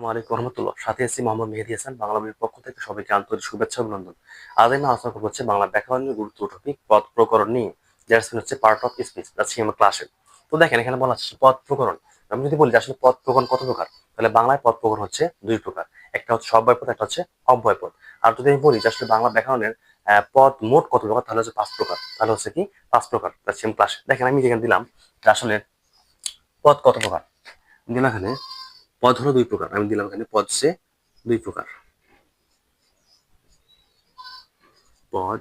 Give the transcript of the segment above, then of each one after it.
মেহেদি হাসান, বাংলা থেকে আন্তরিক শুভেচ্ছা অভিনন্দন। বাংলা প্রকরণ নিয়ে। প্রকরণ। বাংলায় পদ প্রকরণ হচ্ছে দুই প্রকার। একটা হচ্ছে অব্যয় পদ, একটা হচ্ছে অব্যয় পদ। আর যদি আমি বলি যে আসলে বাংলা ব্যাকরণের পদ মোট কত প্রকার, তাহলে হচ্ছে পাঁচ প্রকার। তাহলে হচ্ছে কি পাঁচ প্রকার দেখেন, আমি যেখানে দিলাম আসলে পদ কত প্রকার। দিলাম এখানে পদ হলো দুই প্রকার। আমি দিলাম এখানে পদ হচ্ছে দুই প্রকার। পদ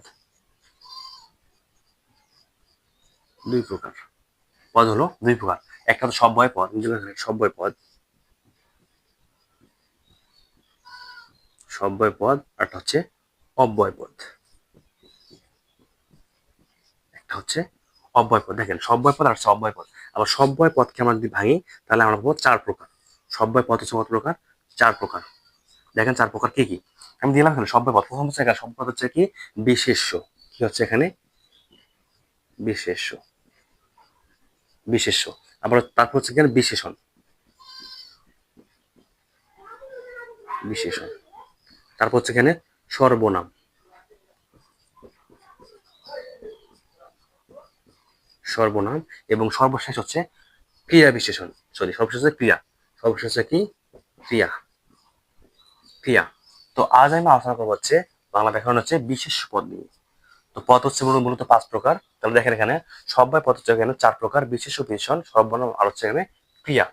দুই প্রকার। পদ হলো দুই প্রকার। একটা তো সব্যয় পদ সব্যয় পদ। সব্যয় পদ একটা হচ্ছে অব্যয় পদ। একটা হচ্ছে অব্যয় পদ। দেখেন সব্যয় পদ আর হচ্ছে অব্যয় পদ। আবার সব্যয় পদকে আমরা যদি ভাঙি, তাহলে আমরা পাবো চার প্রকার। সব্যয় পদ হচ্ছে কত প্রকার, চার প্রকার। দেখেন চার প্রকার কি কি? আমি দিলাম এখানে সব্যয় পদ প্রথম হচ্ছে এখানে সব্যয় পদ হচ্ছে কি? বিশেষ্য। কি হচ্ছে এখানে? বিশেষ্য। বিশেষ্য। আবার তারপর হচ্ছে এখানে বিশেষণ। বিশেষণ। তারপর হচ্ছে এখানে সর্বনাম। সর্বনাম এবং সর্বশেষ হচ্ছে ক্রিয়া বিশেষণ। সরি, সর্বশেষ হচ্ছে ক্রিয়া। হচ্ছে কি? ক্রিয়া। ক্রিয়া। তো আজ আমি আলোচনা করব হচ্ছে বাংলা ব্যাকরণ হচ্ছে বিশেষ পদ নিয়ে। তো পদ হচ্ছে মূলত পাঁচ প্রকার। তাহলে দেখেন এখানে সবাই পদ হচ্ছে এখানে চার প্রকার, বিশেষ বিশেষণ সর্বনাম আর হচ্ছে এখানে ক্রিয়া।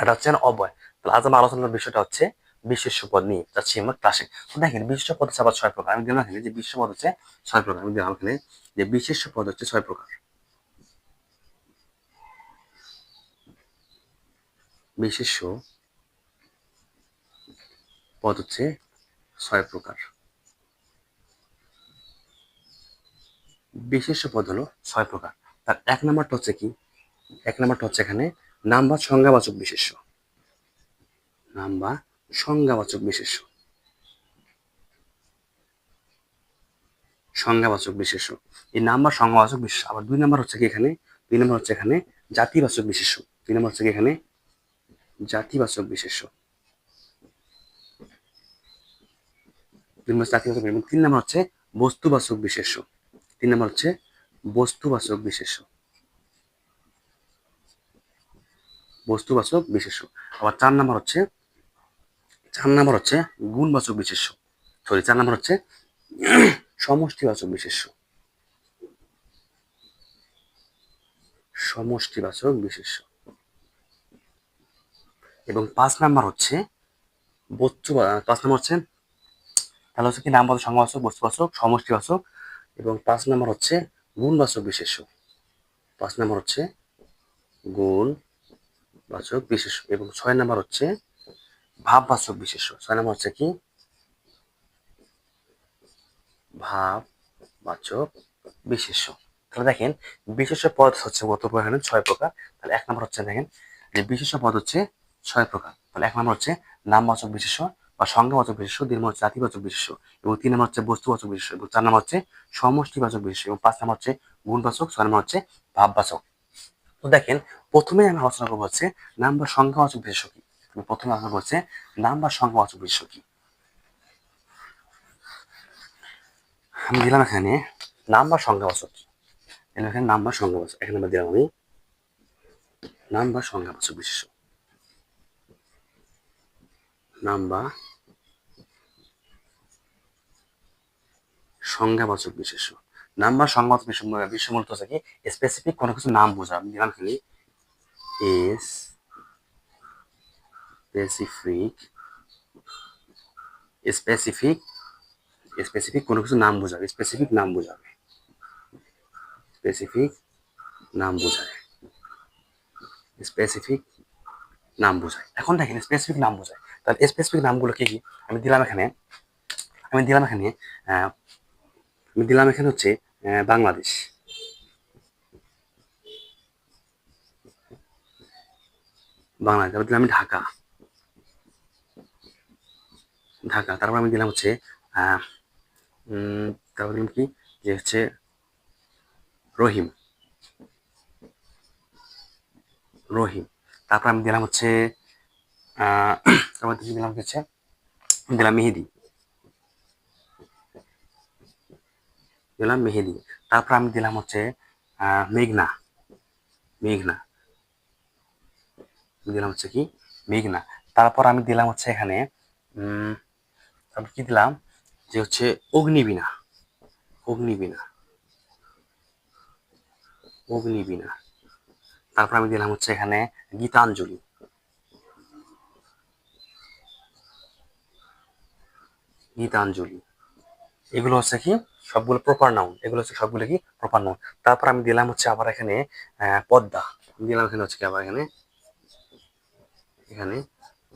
এটা হচ্ছে অবয়। তাহলে আজ আমার আলোচনার বিষয়টা হচ্ছে বিশেষ পদ নিয়ে। যাচ্ছি আমরা ক্লাসে তো দেখেন বিশেষ পদ হচ্ছে আবার ছয় প্রকার। আমি দিলাম এখানে যে বিশেষ পদ হচ্ছে ছয় প্রকার। আমি দিলাম এখানে যে বিশেষ পদ হচ্ছে ছয় প্রকার। বিশেষ্য পদ হচ্ছে ছয় প্রকার। বিশেষ্য পদ হলো ছয় প্রকার। তার এক নাম্বারটা হচ্ছে কি? এক নাম্বারটা হচ্ছে এখানে নাম বা সংজ্ঞাবাচক বিশেষ্য। নাম বা সংজ্ঞাবাচক বিশেষ্য। সংজ্ঞাবাচক বিশেষ্য। এই নাম্বার সংজ্ঞাবাচক বিশেষ আবার দুই নাম্বার হচ্ছে কি এখানে? দুই নাম্বার হচ্ছে এখানে জাতিবাচক বিশেষ্য। দুই নাম্বার হচ্ছে কি এখানে? জাতিবাচক বিশেষ্য। এবং তিন নম্বর হচ্ছে বস্তুবাচক বিশেষ্য। তিন নম্বর হচ্ছে বস্তুবাচক বিশেষ্য। বস্তুবাচক বিশেষ্য। আবার চার নম্বর হচ্ছে, চার নম্বর হচ্ছে গুণবাচক বিশেষ্য। সরি চার নম্বর হচ্ছে সমষ্টিবাচক বিশেষ্য। সমষ্টিবাচক বিশেষ্য। এবং পাঁচ নাম্বার হচ্ছে বস্তু পাঁচ নাম্বার হচ্ছে, তাহলে হচ্ছে কি নাম নামবাচক সংবাচক বস্তুবাচক সমষ্টিবাচক এবং পাঁচ নাম্বার হচ্ছে গুণবাচক বিশেষ্য। পাঁচ নাম্বার হচ্ছে গুণ বাচক বিশেষ্য এবং ছয় নাম্বার হচ্ছে ভাববাচক বিশেষ্য। ছয় নাম্বার হচ্ছে কি? ভাববাচক বিশেষ্য। তাহলে দেখেন, বিশেষ্য পদ হচ্ছে এখানে ছয় প্রকার। তাহলে এক নম্বর হচ্ছে দেখেন, যে বিশেষ্য পদ হচ্ছে ছয় প্রকার। তাহলে এক নম্বর হচ্ছে নামবাচক বিশেষ্য বা সংজ্ঞাবাচক বিশেষ্য, দুই নম্বর হচ্ছে জাতিবাচক বিশেষ্য এবং তিন নম্বর হচ্ছে বস্তুবাচক বিশেষ্য এবং চার নম্বর হচ্ছে সমষ্টিবাচক বিশেষ্য এবং পাঁচ নম্বর হচ্ছে গুণবাচক, ছয় নম্বর হচ্ছে ভাববাচক। তো দেখেন, প্রথমে আমি আলোচনা করব হচ্ছে নাম বা সংখ্যাবাচক বিশেষ্য কি? প্রথমে আলোচনা করব হচ্ছে নাম বা সংখ্যাবাচক বিশেষ্য কি? আমি দিলাম এখানে নাম বা সংখ্যাবাচক কি এখানে নাম বা সংখ্যাবাচক এখানে দিলাম আমি নাম বা সংখ্যাবাচক বিশেষ্য। নাম সংজ্ঞাবাচক বিশেষ্য। নাম বা সংজ্ঞাবাচক বিশ্ব মূলত হচ্ছে কি স্পেসিফিক কোনো কিছু নাম বোঝা। আমি দিলাম খালি এস স্পেসিফিক স্পেসিফিক স্পেসিফিক কোনো কিছু নাম বোঝাবে। স্পেসিফিক নাম বোঝাবে। স্পেসিফিক নাম বোঝায়। স্পেসিফিক নাম বোঝায়। এখন দেখেন স্পেসিফিক নাম বোঝায়। তাহলে স্পেসিফিক নামগুলো কি কি? আমি দিলাম এখানে, আমি দিলাম এখানে আমি দিলাম এখানে হচ্ছে বাংলাদেশ। বাংলাদেশ, তারপর দিলাম ঢাকা। ঢাকা, তারপর আমি দিলাম হচ্ছে তারপর দিলাম কি? যে হচ্ছে, রহিম। রহিম, তারপর আমি দিলাম হচ্ছে তারপর দিলাম হচ্ছে, দিলাম মেহেদি। দিলাম মেহেদি। তারপর আমি দিলাম হচ্ছে মেঘনা। মেঘনা। দিলাম হচ্ছে কি? মেঘনা। তারপর আমি দিলাম হচ্ছে এখানে তারপর কি দিলাম? যে হচ্ছে অগ্নিবীণা। অগ্নিবীণা। অগ্নিবীণা। তারপর আমি দিলাম হচ্ছে এখানে গীতাঞ্জলি। গীতাঞ্জলি। এগুলো হচ্ছে কি? সবগুলো প্রপার নাউন এগুলো হচ্ছে সবগুলো কি? প্রপার নাউন তারপর আমি দিলাম হচ্ছে আবার এখানে পদ্মা। দিলাম এখানে হচ্ছে কি আবার এখানে? এখানে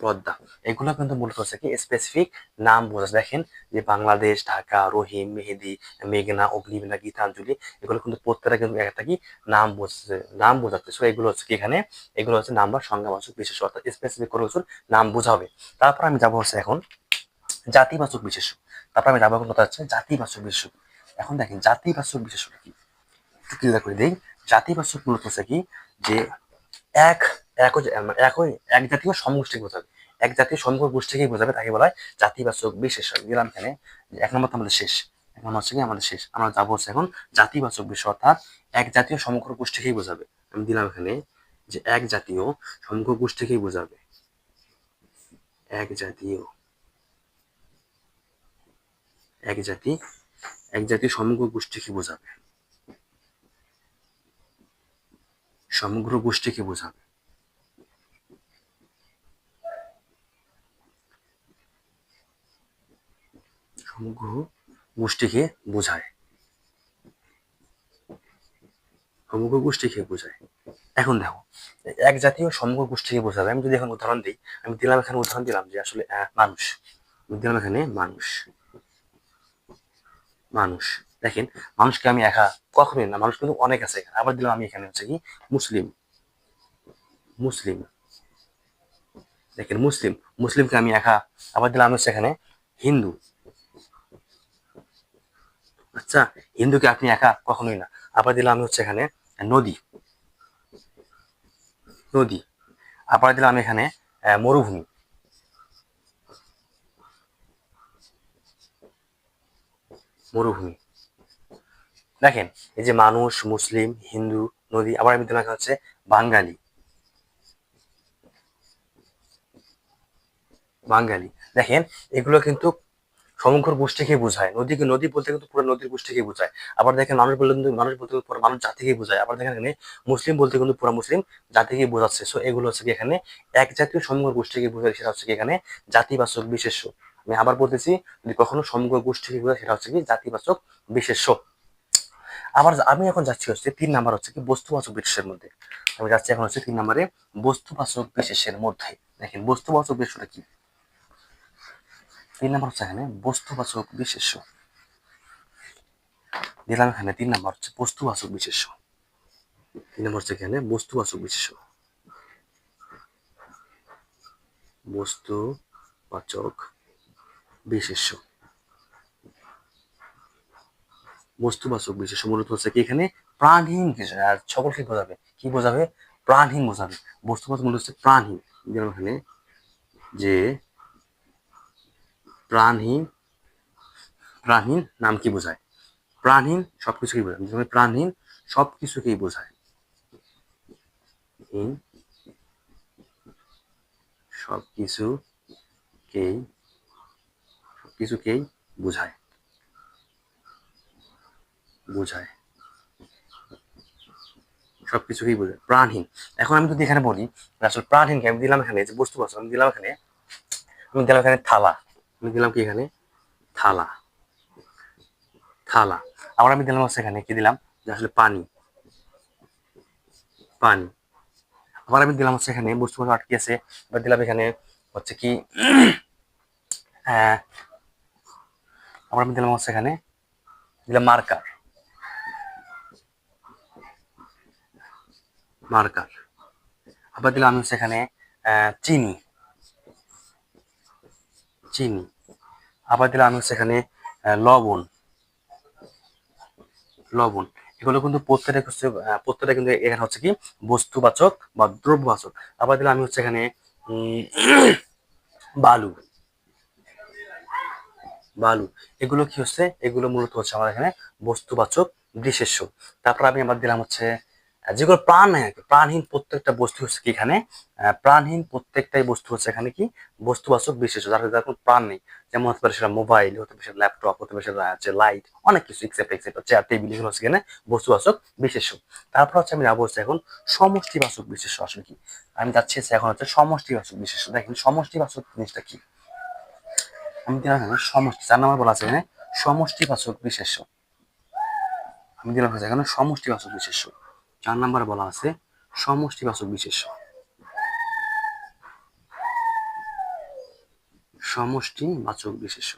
পদ্মা। এগুলো কিন্তু মূলত হচ্ছে কি স্পেসিফিক নাম বোঝা দেখেন যে বাংলাদেশ, ঢাকা, রহিম, মেহেদি, মেঘনা, অগ্নিবীণা, গীতাঞ্জলি, এগুলো কিন্তু প্রত্যেকটা কিন্তু একটা কি নাম বোঝাচ্ছে নাম বোঝাচ্ছে। So, এগুলো হচ্ছে কি এখানে? এগুলো হচ্ছে নাম বা সংজ্ঞাবাচক বিশেষ অর্থাৎ স্পেসিফিক কোনো কিছুর নাম বোঝাবে তারপর আমি যাব হচ্ছে এখন জাতিবাচক বিশেষ্য তারপর আমি এখন কথা হচ্ছে জাতিবাচক বিশেষ্য এখন দেখেন, জাতিবাচক বিশেষ্যটা কি? একটু ক্লিয়ার করে দিই। জাতিবাচক মূলত হচ্ছে কি? যে এক একই মানে এক জাতীয় সমগোষ্ঠী বোঝাবে। এক জাতীয় সমগ্র গোষ্ঠীকেই বোঝাবে, তাকে বলা হয় জাতিবাচক বিশেষ্য দিলাম এখানে এক নম্বর আমাদের শেষ। এক নম্বর হচ্ছে কি? আমাদের শেষ। আমরা যাব হচ্ছে এখন জাতিবাচক বিষয়, অর্থাৎ এক জাতীয় সমগ্র গোষ্ঠীকেই বোঝাবে। আমি দিলাম এখানে যে এক জাতীয় সমগ্র গোষ্ঠীকেই বোঝাবে। এক জাতীয় এক জাতি, এক জাতীয় সমগ্র গোষ্ঠীকে বোঝাবে। সমগ্র গোষ্ঠীকে বোঝাবে। সমগ্র গোষ্ঠীকে বোঝায়। সমগ্র গোষ্ঠীকে বোঝায়। এখন দেখো, এক জাতীয় সমগ্র গোষ্ঠীকে বোঝাবে। আমি যদি এখন উদাহরণ দিই, আমি দিলাম এখানে উদাহরণ দিলাম যে আসলে মানুষ। দিলাম এখানে মানুষ। মানুষ। দেখেন, মানুষকে আমি একা কখনোই না, মানুষ কিন্তু অনেক আছে এখানে। আবার দিলাম আমি এখানে হচ্ছে কি, মুসলিম। মুসলিম। দেখেন, মুসলিম। মুসলিমকে আমি একা, আবার দিলাম হচ্ছে এখানে হিন্দু। আচ্ছা হিন্দুকে আপনি একা কখনোই না। আবার দিলাম আমি হচ্ছে এখানে নদী। নদী। আবার দিলাম এখানে মরুভূমি। মরুভূমি। দেখেন, এই যে মানুষ, মুসলিম, হিন্দু, নদী, আবার আমি এখানে হচ্ছে বাঙালি। বাঙালি। দেখেন, এগুলো কিন্তু সমগ্র গোষ্ঠীকে বোঝায়। নদীকে, নদী বলতে কিন্তু পুরো নদীর গোষ্ঠীকে বোঝায়। আবার দেখেন, মানুষ বলতে কিন্তু, মানুষ বলতে পুরো মানুষ জাতিকে বোঝায়। আবার দেখেন এখানে মুসলিম বলতে কিন্তু পুরো মুসলিম জাতিকে বোঝাচ্ছে। সো এগুলো হচ্ছে কি এখানে এক জাতীয় সমগ্র গোষ্ঠীকে বোঝায়, সেটা হচ্ছে কি এখানে জাতিবাচক, বিশেষ্য। আমি আবার বলতেছি, যদি কখনো সমগ্র গোষ্ঠীকে বোঝায় সেটা হচ্ছে কি জাতিবাচক বিশেষ্য। আবার আমি এখন যাচ্ছি হচ্ছে তিন নাম্বার হচ্ছে কি বস্তুবাচক বিশেষের মধ্যে। আমি যাচ্ছি এখন হচ্ছে তিন নম্বরে বস্তুবাচক বিশেষের মধ্যে। দেখেন, বস্তুবাচক বিশেষটা কি? তিন নম্বর হচ্ছে এখানে বস্তুবাচক বিশেষ্য। দিলাম এখানে তিন নম্বর হচ্ছে বস্তুবাচক বিশেষ্য। তিন নম্বর হচ্ছে এখানে বস্তুবাচক বিশেষ্য। বস্তুবাচক বিশেষ্য। বস্তুবাচক বিশেষ্য মূলত হচ্ছে কি এখানে প্রাণহীন আর সকলকে বোঝাবে? কি বোঝাবে? প্রাণহীন বোঝাবে। বস্তুবাচক মূলত হচ্ছে প্রাণহীন। দিলাম এখানে যে প্রাণহীন প্রাণহীন নাম কি বোঝায়? প্রাণহীন সবকিছুকেই বোঝায়। যেমন প্রাণহীন সবকিছুকেই বোঝায়। হীন সবকিছুকেই সবকিছুকেই বোঝায়। বোঝায়। সবকিছুকেই বোঝায়। প্রাণহীন। এখন আমি যদি এখানে বলি, আসলে প্রাণহীনকে আমি দিলাম এখানে যে বস্তু আছে, আমি দিলাম এখানে, আমি দিলাম এখানে থালা। আমি দিলাম কি এখানে? থালা। থালা। আবার আমি দিলাম হচ্ছে এখানে, কি দিলাম? যে আসলে পানি। পানি। আবার আমি দিলাম হচ্ছে এখানে বস্তু আটকে আছে এবার দিলাম এখানে হচ্ছে কি আবার আমি দিলাম হচ্ছে এখানে দিলাম মার্কার। মার্কার। আবার দিলাম আমি হচ্ছে এখানে চিনি। চিনি। আবার দিলাম আমি হচ্ছে এখানে লবণ। লবণ। এগুলো কিন্তু প্রত্যেকটা হচ্ছে প্রত্যেকটা কিন্তু এখানে হচ্ছে কি, বস্তুবাচক বা দ্রব্যবাচক। আবার দিলাম আমি হচ্ছে এখানে বালু। বালু। এগুলো কি হচ্ছে? এগুলো মূলত হচ্ছে আমার এখানে বস্তুবাচক বিশেষ্য। তারপর আমি আবার দিলাম হচ্ছে যেগুলো প্রাণ কি প্রাণহীন প্রত্যেকটা বস্তু হচ্ছে কি এখানে? প্রাণহীন প্রত্যেকটাই বস্তু হচ্ছে এখানে কি? বস্তুবাচক বিশেষ যার যার কোনো প্রাণ নেই। যেমন হতে পারে সেটা মোবাইল হতে পারে সেটা ল্যাপটপ হতে পারে সেটা হচ্ছে লাইট অনেক কিছু এক্সেপ্ট এক্সেপ্ট চেয়ার টেবিল এগুলো হচ্ছে এখানে বস্তুবাচক বিশেষ তারপর হচ্ছে আমি যাব হচ্ছে এখন সমষ্টিবাচক বিশেষ আসলে কি? আমি যাচ্ছি এখন হচ্ছে সমষ্টিবাচক বিশেষ দেখেন, সমষ্টিবাচক জিনিসটা কি? আমি দিলাম এখানে সমষ্টি, চার নম্বর বলা আছে এখানে সমষ্টিবাচক বিশেষ্য। আমি দিলাম হচ্ছে এখানে সমষ্টিবাচক বিশেষ্য। চার নম্বরে বলা আছে সমষ্টিবাচক বিশেষ্য। সমষ্টিবাচক বিশেষ্য।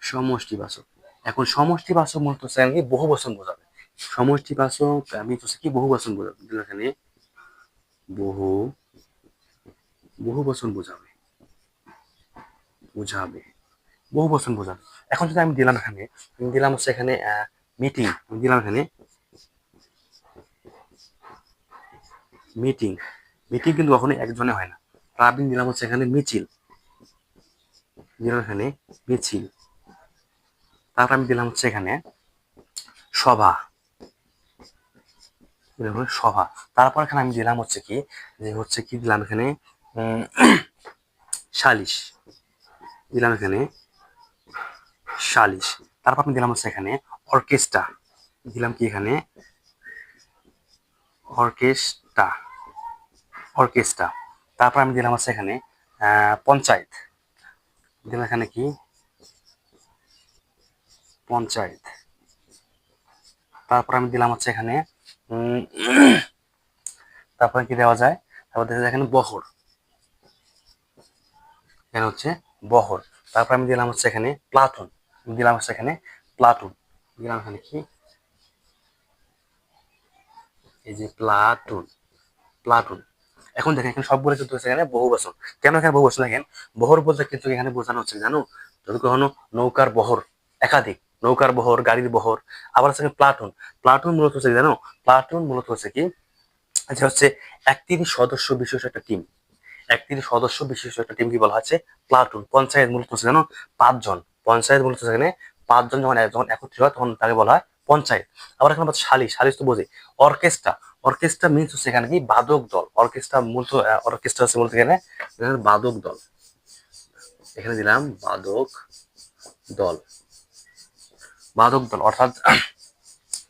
সমষ্টিবাচক। এখন সমষ্টিবাচক মূলত হচ্ছে কি বহু বচন বোঝাবে। সমষ্টিবাচক, আমি হচ্ছে কি বহু বচন বোঝাবে এখানে বহু বহু বচন বোঝাবে। বোঝাবে। বহু বচন বোঝাবে এখন যদি আমি দিলাম এখানে, আমি দিলাম হচ্ছে এখানে মিটিং আমি দিলাম এখানে মিটিং মিটিং কিন্তু কখনো একজনে হয় না। ক্লাবিং দিলাম হচ্ছে এখানে মিছিল। দিলাম এখানে মিছিল। তারপর আমি দিলাম হচ্ছে এখানে সভা। সভা। তারপর এখানে আমি দিলাম হচ্ছে কি, যে হচ্ছে কি দিলাম এখানে সালিশ। দিলাম এখানে সালিশ। তারপর আমি দিলাম হচ্ছে এখানে অর্কেস্ট্রা। দিলাম কি এখানে? অর্কেস্ট্রা। অর্কেস্ট্রা। তারপর আমি দিলাম হচ্ছে এখানে পঞ্চায়েত। দিলাম এখানে কি? পঞ্চায়েত। তারপর আমি দিলাম হচ্ছে এখানে তারপরে কি দেওয়া যায়? তারপর দেখা যায় এখানে বহর। এখানে হচ্ছে বহর। তারপর আমি দিলাম হচ্ছে এখানে প্লাটুন। দিলাম হচ্ছে এখানে প্লাটুন। দিলাম এখানে কি? এই যে প্লাটুন। প্লাটুন। এখন দেখেন, এখানে সবগুলো কিন্তু এখানে বচন। কেন এখানে বহু বচন? দেখেন, বহর বলতে কিন্তু এখানে বোঝানো হচ্ছে জানো? যদি কখনো নৌকার বহর, একাধিক নৌকার বহর, গাড়ির বহর, আবার হচ্ছে প্লাটুন। প্লাটুন মূলত হচ্ছে জানো? প্লাটুন মূলত হচ্ছে কি? যে হচ্ছে একত্রিশ সদস্য বিশেষ একটা টিম একত্রিশ সদস্য বিশিষ্ট একটা টিম কি বলা হচ্ছে প্লাটুন। পঞ্চায়েত মূলত হচ্ছে জানো পাঁচজন। পঞ্চায়েত মূলত সেখানে পাঁচজন যখন যখন একত্রিত হয়, তখন তাকে বলা হয় পঞ্চায়েত। আবার এখানে সালিশ। সালিশ তো বোঝে। অর্কেস্ট্রা। অর্কেস্ট্রা মিনস হচ্ছে এখানে কি? বাদক দল। অর্কেস্ট্রা মূলত অর্কেস্ট্রা হচ্ছে এখানে এখানে বাদক দল। এখানে দিলাম বাদক দল। বাদক দল। অর্থাৎ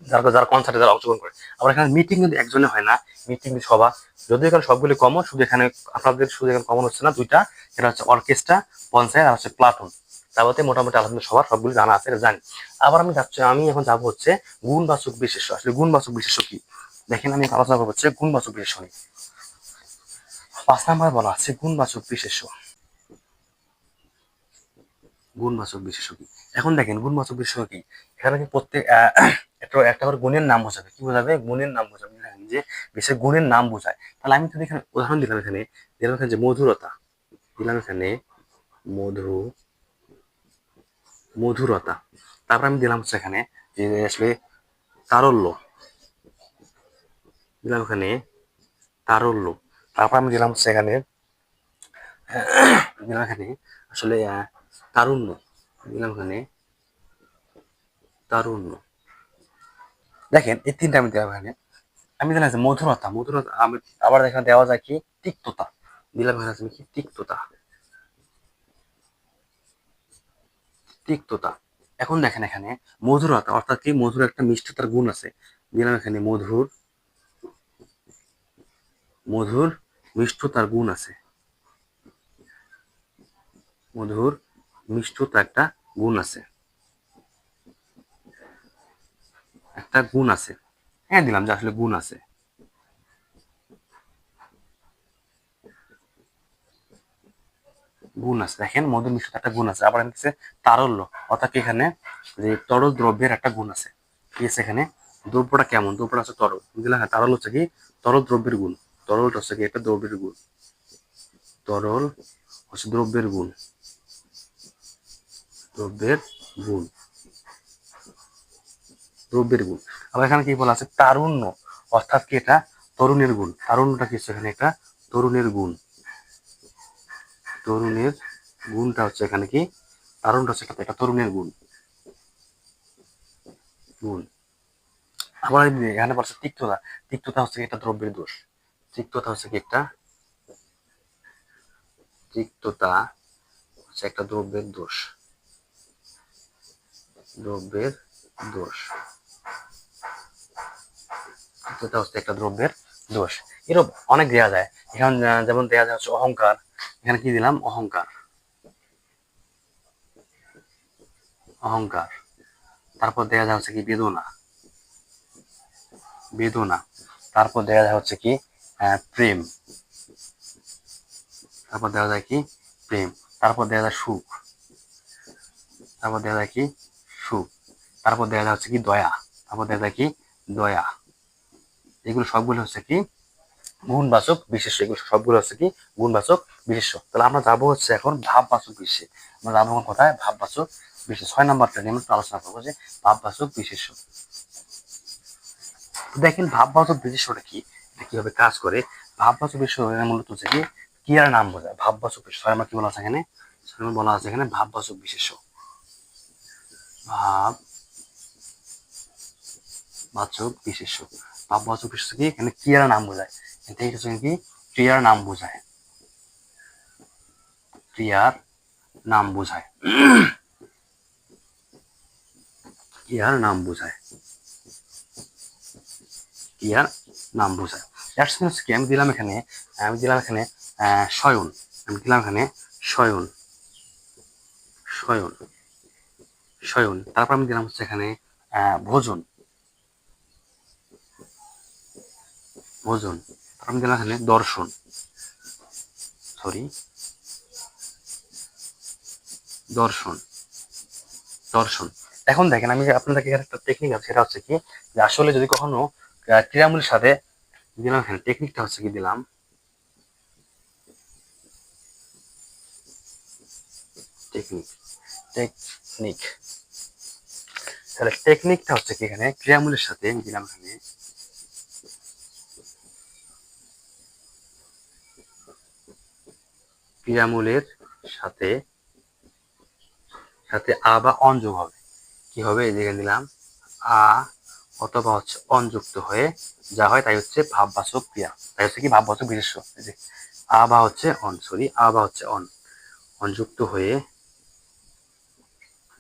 যারা যারা কনসার্টে যারা অংশগ্রহণ করে। আবার এখানে মিটিং কিন্তু একজনে হয় না মিটিং সভা। যদিও এখানে সবগুলি কমন শুধু এখানে আপনাদের শুধু এখানে কমন হচ্ছে না দুইটা। এটা হচ্ছে অর্কেস্ট্রা পঞ্চায়েত আর হচ্ছে প্লাটুন তারপরে মোটামুটি আলহামদুলিল্লাহ সবার সবগুলি জানা আছে এটা জানি। আবার আমি যাচ্ছি আমি এখন যাব হচ্ছে গুণবাচক বিশেষ্য। আসলে গুণবাচক বিশেষ্য কি? দেখেন আমি আলোচনা করব হচ্ছে গুণবাচক বিশেষ্য নিয়ে। পাঁচ নাম্বার বলা আছে গুণবাচক বিশেষ্য। গুণবাচক বিশেষ্য কি? এখন দেখেন গুণবাচক বিশেষ্য কি? এখানে প্রত্যেক আহ, একটা একটা করে গুণের নাম বোঝাবে। কি বোঝাবে? গুণের নাম বোঝাবে। যে বিশেষ গুণের নাম বোঝায়। তাহলে আমি যদি এখানে উদাহরণ দিলাম এখানে দিলাম এখানে যে মধুরতা। দিলাম এখানে মধু, মধুরতা। তারপর আমি দিলাম হচ্ছে এখানে যে আসলে তারল্য। দিলাম এখানে তারল্য। তারপর আমি দিলাম হচ্ছে এখানে, দিলাম এখানে আসলে তারুণ্য। দিলাম এখানে তারুণ্য। দেখেন, এই তিনটা আমি দিলাম এখানে। আমি দিলাম মধুরতা মধুরতা আমি আবার এখানে দেওয়া যায় কি? তিক্ততা। দিলাম এখানে আছে কি? তিক্ততা। তিক্ততা। এখন দেখেন এখানে মধুরতা, অর্থাৎ কি? মধুর একটা মিষ্টতার গুণ আছে। দিলাম এখানে মধুর মধুর মিষ্টতার গুণ আছে। মধুর মিষ্টতা একটা গুণ আছে। একটা গুণ আছে। হ্যাঁ দিলাম, যে আসলে গুণ আছে। গুণ আছে। দেখেন, মধুর মিষ্টতা একটা গুণ আছে। আবার হচ্ছে তারল্য। অর্থাৎ এখানে? যে তরল দ্রব্যের একটা গুণ আছে। কি আছে এখানে? দ্রব্যটা কেমন? দ্রব্যটা হচ্ছে তরল। বুঝলে হ্যাঁ তারল হচ্ছে কি? তরল দ্রব্যের গুণ। তরলটা হচ্ছে কি? একটা দ্রব্যের গুণ। তরল হচ্ছে দ্রব্যের গুণ। দ্রব্যের গুণ। দ্রব্যের গুণ। আবার এখানে কি বলা আছে? তারুণ্য। অর্থাৎ কি এটা? তরুণের গুণ। তারুণ্যটা কি এখানে? একটা তরুণের গুণ। তরুণের গুণটা হচ্ছে এখানে কি? তারুণটা হচ্ছে একটা তরুণের গুণ। গুণ। আবার এখানে বলছে তিক্ততা। তিক্ততা হচ্ছে একটা দ্রব্যের দোষ। তিক্ততা হচ্ছে কি একটা? তিক্ততা হচ্ছে একটা দ্রব্যের দোষ। দ্রব্যের দোষ। তিক্ততা হচ্ছে একটা দ্রব্যের দোষ। এরকম অনেক দেওয়া যায়। এখানে যেমন দেওয়া যায় হচ্ছে অহংকার। এখানে কি দিলাম? অহংকার। অহংকার। তারপর দেওয়া যায় হচ্ছে কি? বেদনা। বেদনা। তারপর দেওয়া যায় হচ্ছে কি? প্রেম। তারপর দেওয়া যায় কি? প্রেম। তারপর দেওয়া যায় সুখ। তারপর দেওয়া যায় কি? সুখ। তারপর দেওয়া যায় হচ্ছে কি? দয়া। তারপর দেওয়া যায় কি? দয়া। এগুলো সবগুলো হচ্ছে কি? গুণবাচক বিশেষ্য। এগুলো সবগুলো হচ্ছে কি? গুণবাচক বিশেষ্য। তাহলে আমরা যাব হচ্ছে এখন ভাববাচক বিশেষে আমরা যাব এখন কোথায়? ভাববাচক বিশেষ ছয় নম্বরটা নিয়ে আমরা আলোচনা করব যে ভাববাচক বিশেষ্য। দেখেন, ভাববাচক বিশেষ্যটা কি? এটা কীভাবে কাজ করে? ভাববাচক এখানে মূলত হচ্ছে কি? ক্রিয়ার নাম বোঝায়? ভাববাচক বিশেষ্য। ছয় নম্বর কি বলা আছে এখানে? ছয় নম্বর বলা আছে এখানে ভাববাচক বিশেষ্য। ভাব বাচক বিশেষ্য। ভাববাচক বিশেষ্য কি? এখানে ক্রিয়ার নাম বোঝায়। এটা হচ্ছে কি ক্রিয়ার নাম বোঝায়। ক্রিয়ার নাম বোঝায়। ক্রিয়ার নাম বোঝায়। ক্রিয়ার নাম বোঝায়। দ্যাটস মিনস কি? আমি দিলাম এখানে, আমি দিলাম এখানে শয়ন আমি দিলাম এখানে শয়ন শয়ন শয়ন তারপর আমি দিলাম হচ্ছে এখানে ভোজন। ভোজন আমি দিলাম এখানে দর্শন। সরি দর্শন। দর্শন। এখন দেখেন আমি আপনাদেরকে এখানে একটা টেকনিক আছে সেটা হচ্ছে কি যে আসলে যদি কখনো আহ, ক্রীড়ামূলের সাথে দিলাম এখানে টেকনিকটা হচ্ছে কি দিলাম টেকনিক টেকনিক তাহলে টেকনিকটা হচ্ছে কি এখানে ক্রিয়ামূলের সাথে দিলাম এখানে ক্রিয়ামূলের সাথে সাথে আ বা অন যোগ হবে। কি হবে? জায়গায় দিলাম, আ অথবা হচ্ছে অন যুক্ত হয়ে যা হয় তাই হচ্ছে ভাববাচক ক্রিয়া। তাই হচ্ছে কি? ভাববাচক বিশেষ্য। যে আ বা হচ্ছে অন সরি আ বা হচ্ছে অন। অনযুক্ত হয়ে,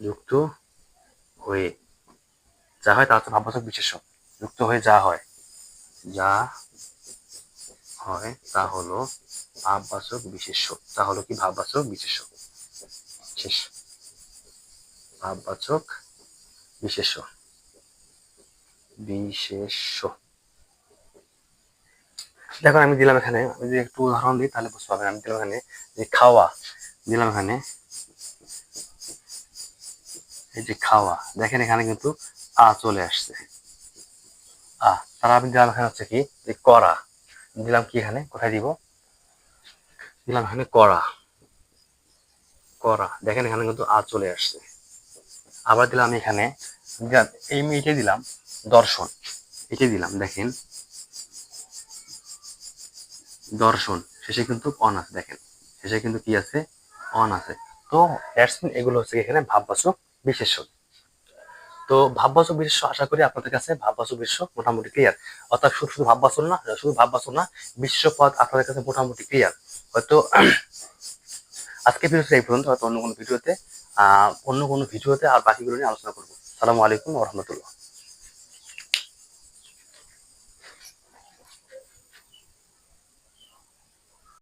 যুক্ত হয়ে যা হয় তা হচ্ছে ভাববাচক বিশেষ্য। যুক্ত হয়ে যা হয় যা হয় তা হলো ভাববাচক বিশেষ্য তা হলো কি ভাববাচক বিশেষ্য শেষ। ভাববাচক বিশেষ্য বিশেষ্য দেখো আমি দিলাম এখানে, আমি যদি একটু উদাহরণ দিই, তাহলে বুঝতে পারবেন, আমি দিলাম এখানে যে খাওয়া, দিলাম এখানে। এই যে খাওয়া, দেখেন এখানে কিন্তু আ চলে আসছে। আ তারা আমি দিলাম এখানে হচ্ছে কি? যে করা। দিলাম কি এখানে? কোথায় দিব? দিলাম এখানে করা করা দেখেন এখানে কিন্তু আ চলে আসছে। আবার দিলাম এখানে এই মেয়েকে দিলাম দর্শন। একে দিলাম, দেখেন। দর্শন। শেষে কিন্তু অন আছে, দেখেন। শেষে কিন্তু কি আছে? অন আছে। তো এগুলো হচ্ছে এখানে ভাববাচক বিশেষ্য তো ভাববাচক বিশেষ্য, আশা করি আপনাদের কাছে ভাববাচক বিশেষ্য মোটামুটি ক্লিয়ার অর্থাৎ শুধু শুধু ভাববাচক না, শুধু ভাববাচক না বিশ্ব পদ আপনাদের কাছে মোটামুটি ক্লিয়ার হয়তো আজকে ভিডিওতে এই পর্যন্ত, হয়তো অন্য কোনো ভিডিওতে অন্য কোনো ভিডিওতে আর বাকিগুলো নিয়ে আলোচনা করব। সালামু আলাইকুম রহমতুল্লাহ।